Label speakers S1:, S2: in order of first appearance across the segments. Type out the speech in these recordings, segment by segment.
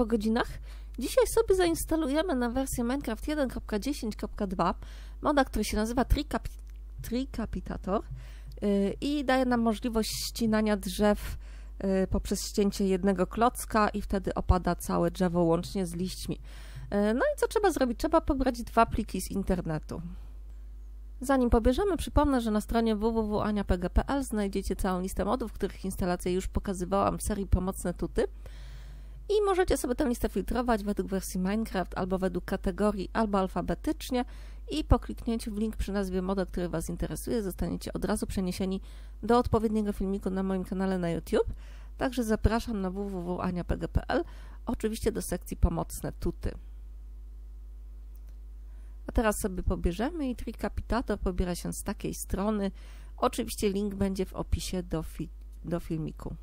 S1: Po godzinach. Dzisiaj sobie zainstalujemy na wersję Minecraft 1.10.2 moda, który się nazywa Tricapitator yy, i daje nam możliwość ścinania drzew yy, poprzez ścięcie jednego klocka i wtedy opada całe drzewo łącznie z liśćmi. Yy, no i co trzeba zrobić? Trzeba pobrać dwa pliki z internetu. Zanim pobierzemy, przypomnę, że na stronie www.aniapg.pl znajdziecie całą listę modów, których instalację już pokazywałam w serii Pomocne Tuty. I możecie sobie tę listę filtrować według wersji Minecraft, albo według kategorii, albo alfabetycznie i po kliknięciu w link przy nazwie moda, który Was interesuje, zostaniecie od razu przeniesieni do odpowiedniego filmiku na moim kanale na YouTube. Także zapraszam na www.aniapg.pl, oczywiście do sekcji Pomocne Tuty. A teraz sobie pobierzemy i Tricapitator pobiera się z takiej strony. Oczywiście link będzie w opisie do, fi do filmiku.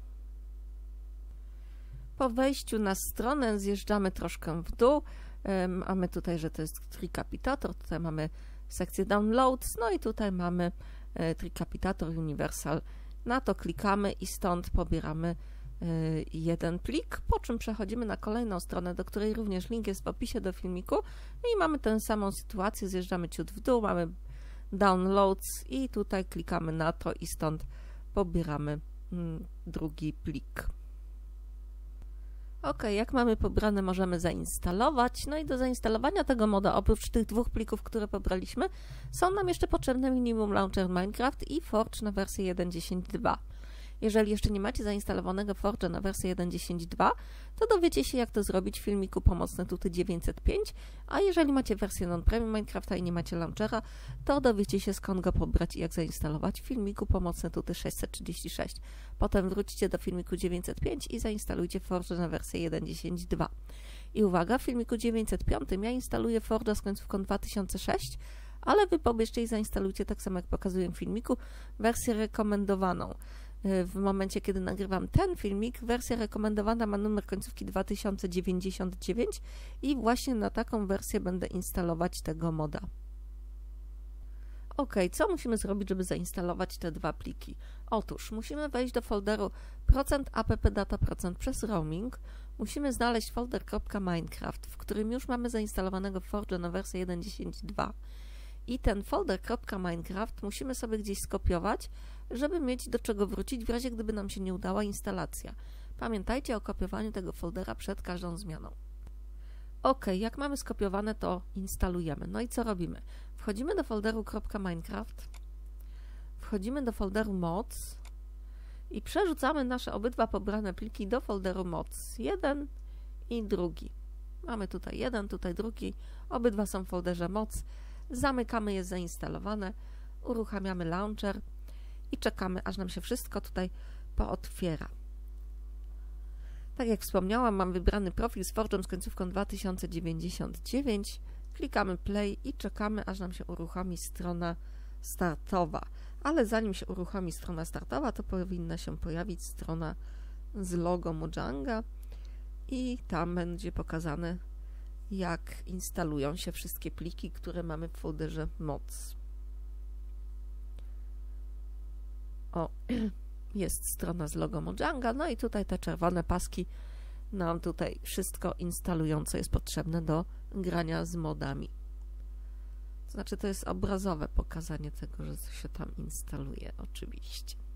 S1: Po wejściu na stronę zjeżdżamy troszkę w dół. Mamy tutaj, że to jest Tricapitator, tutaj mamy sekcję Downloads, no i tutaj mamy e, Tricapitator Universal. Na to klikamy i stąd pobieramy e, jeden plik, po czym przechodzimy na kolejną stronę, do której również link jest w opisie do filmiku i mamy tę samą sytuację, zjeżdżamy ciut w dół, mamy downloads i tutaj klikamy na to i stąd pobieramy mm, drugi plik. Ok, jak mamy pobrane, możemy zainstalować. No i do zainstalowania tego moda, oprócz tych dwóch plików, które pobraliśmy, są nam jeszcze potrzebne Minimum Launcher Minecraft i Forge na wersję 1.10.2. Jeżeli jeszcze nie macie zainstalowanego Forge'a na wersję 1.10.2, to dowiecie się, jak to zrobić w filmiku Pomocne Tuty 905, a jeżeli macie wersję non-premium Minecrafta i nie macie launchera, to dowiecie się, skąd go pobrać i jak zainstalować w filmiku Pomocne Tuty 636. Potem wróćcie do filmiku 905 i zainstalujcie Forge na wersję 1.10.2. I uwaga, w filmiku 905 ja instaluję Forge'a z końcówką 2006, ale wy pobierzcie i zainstalujcie tak samo jak pokazuję w filmiku wersję rekomendowaną w momencie, kiedy nagrywam ten filmik, wersja rekomendowana ma numer końcówki 2099 i właśnie na taką wersję będę instalować tego moda. Ok, co musimy zrobić, żeby zainstalować te dwa pliki? Otóż musimy wejść do folderu %appdata przez roaming. Musimy znaleźć folder .minecraft, w którym już mamy zainstalowanego Forge na wersję 1.10.2 i ten folder .minecraft musimy sobie gdzieś skopiować, żeby mieć do czego wrócić w razie gdyby nam się nie udała instalacja. Pamiętajcie o kopiowaniu tego foldera przed każdą zmianą. Ok, jak mamy skopiowane, to instalujemy. No i co robimy? Wchodzimy do folderu .minecraft, wchodzimy do folderu mods i przerzucamy nasze obydwa pobrane pliki do folderu mods. Jeden i drugi. Mamy tutaj jeden, tutaj drugi. Obydwa są w folderze mods. Zamykamy je zainstalowane, uruchamiamy launcher i czekamy, aż nam się wszystko tutaj pootwiera. Tak jak wspomniałam, mam wybrany profil z Forge'em z końcówką 2099. Klikamy play i czekamy, aż nam się uruchomi strona startowa. Ale zanim się uruchomi strona startowa, to powinna się pojawić strona z logo Mojanga i tam będzie pokazane jak instalują się wszystkie pliki, które mamy w folderze mods. O, jest strona z logo Mojanga, no i tutaj te czerwone paski nam tutaj wszystko instalują, co jest potrzebne do grania z modami. To znaczy, to jest obrazowe pokazanie tego, że się tam instaluje, oczywiście.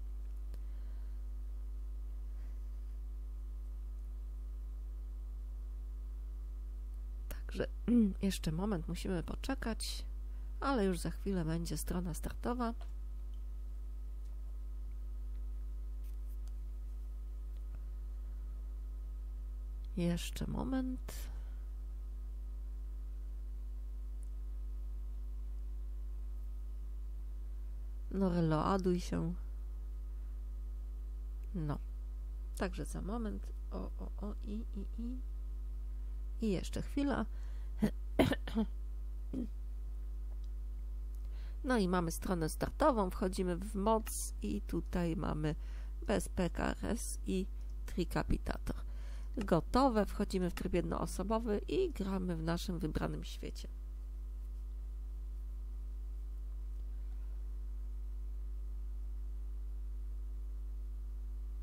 S1: Także jeszcze moment, musimy poczekać, ale już za chwilę będzie strona startowa. Jeszcze moment. No, reloaduj się. No. Także za moment. O, o, o, i, i, i. I jeszcze chwila. No i mamy stronę startową, wchodzimy w moc i tutaj mamy PKRS i Tricapitator. Gotowe, wchodzimy w tryb jednoosobowy i gramy w naszym wybranym świecie.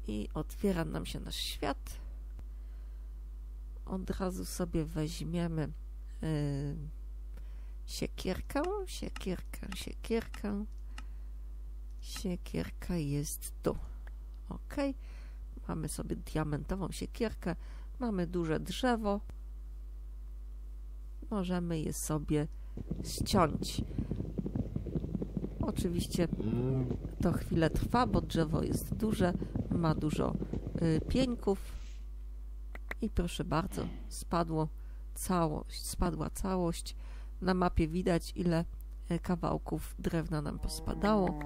S1: I otwiera nam się nasz świat. od razu sobie weźmiemy yy, siekierkę, siekierkę, siekierkę. Siekierka jest tu. Ok. Mamy sobie diamentową siekierkę. Mamy duże drzewo. Możemy je sobie ściąć. Oczywiście to chwilę trwa, bo drzewo jest duże, ma dużo y, pieńków. I proszę bardzo, spadło całość, spadła całość. Na mapie widać, ile y, kawałków drewna nam pospadało.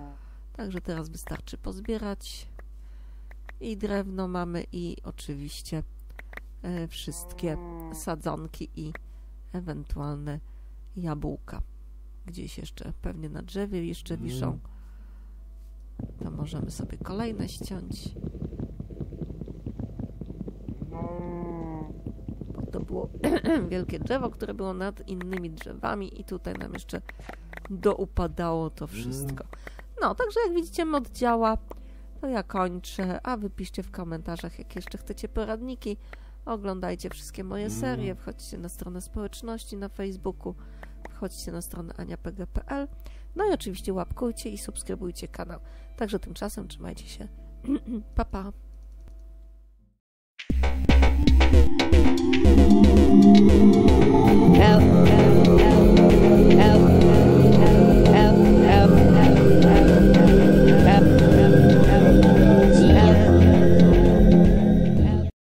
S1: Także teraz wystarczy pozbierać. I drewno mamy, i oczywiście y, wszystkie sadzonki i ewentualne jabłka. Gdzieś jeszcze pewnie na drzewie jeszcze wiszą. To możemy sobie kolejne ściąć. Bo to było wielkie drzewo, które było nad innymi drzewami i tutaj nam jeszcze doupadało to wszystko. No, także jak widzicie mod działa, to ja kończę, a wy piszcie w komentarzach, jak jeszcze chcecie poradniki. Oglądajcie wszystkie moje serie, wchodźcie na stronę społeczności na Facebooku, wchodźcie na stronę aniapg.pl, no i oczywiście łapkujcie i subskrybujcie kanał. Także tymczasem trzymajcie się. pa pa.